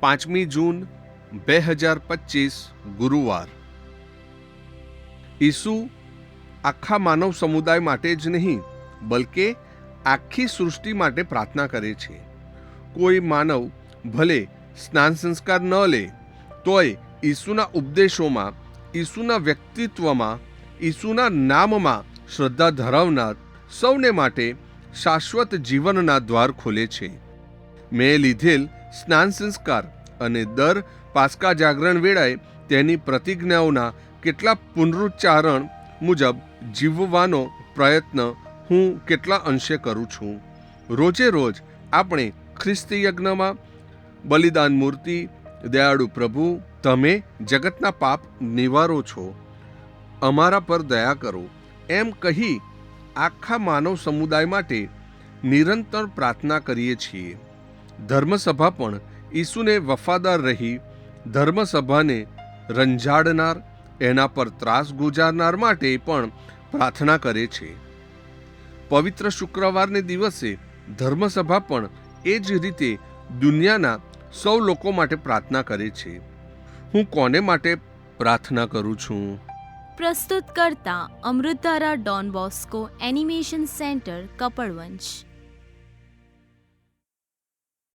પાંચમી જૂન બે હજાર પચીસ ગુરુવાર. ઈસુ આખા માનવ સમુદાય માટે જ નહીં, બલકે આખી સૃષ્ટિ માટે પ્રાર્થના કરે છે. કોઈ માનવ ભલે સ્નાન સંસ્કાર ન લે, તોય ઈસુના ઉપદેશોમાં, ઈસુના વ્યક્તિત્વમાં, ઈસુના નામમાં શ્રદ્ધા ધરાવનાર સૌને માટે શાશ્વત જીવનના દ્વાર ખોલે છે. મેં લીધેલ સ્નાન સંસ્કાર અને દર પાસ્કા જાગરણ વેળાએ તેની પ્રતિજ્ઞાઓના કેટલા પુનરુચ્ચારણ મુજબ જીવવાનો પ્રયત્ન હું કેટલા અંશે કરું છું. રોજે રોજ આપણે ખ્રિસ્તી યજ્ઞમાં બલિદાન મૂર્તિ, દયાળુ પ્રભુ, તમે જગતના પાપ નિવારો છો. અમારા પર દયા કરો. એમ કહી આખા માનવ સમુદાય માટે નિરંતર પ્રાર્થના કરીએ છીએ. ધર્મસભા પણ ઈસુને વફાદાર રહી ધર્મસભાને રંજાડનાર, એના પર ત્રાસ ગુજારનાર માટે પણ પ્રાર્થના કરે છે. પવિત્ર શુક્રવારને દિવસે ધર્મસભા પણ એ જ રીતે દુનિયાના સૌ લોકો માટે પ્રાર્થના કરે છે. હું કોને માટે પ્રાર્થના કરું છું? પ્રસ્તુત કરતા Amrutdhara Don Bosco animation centre Kapadvanj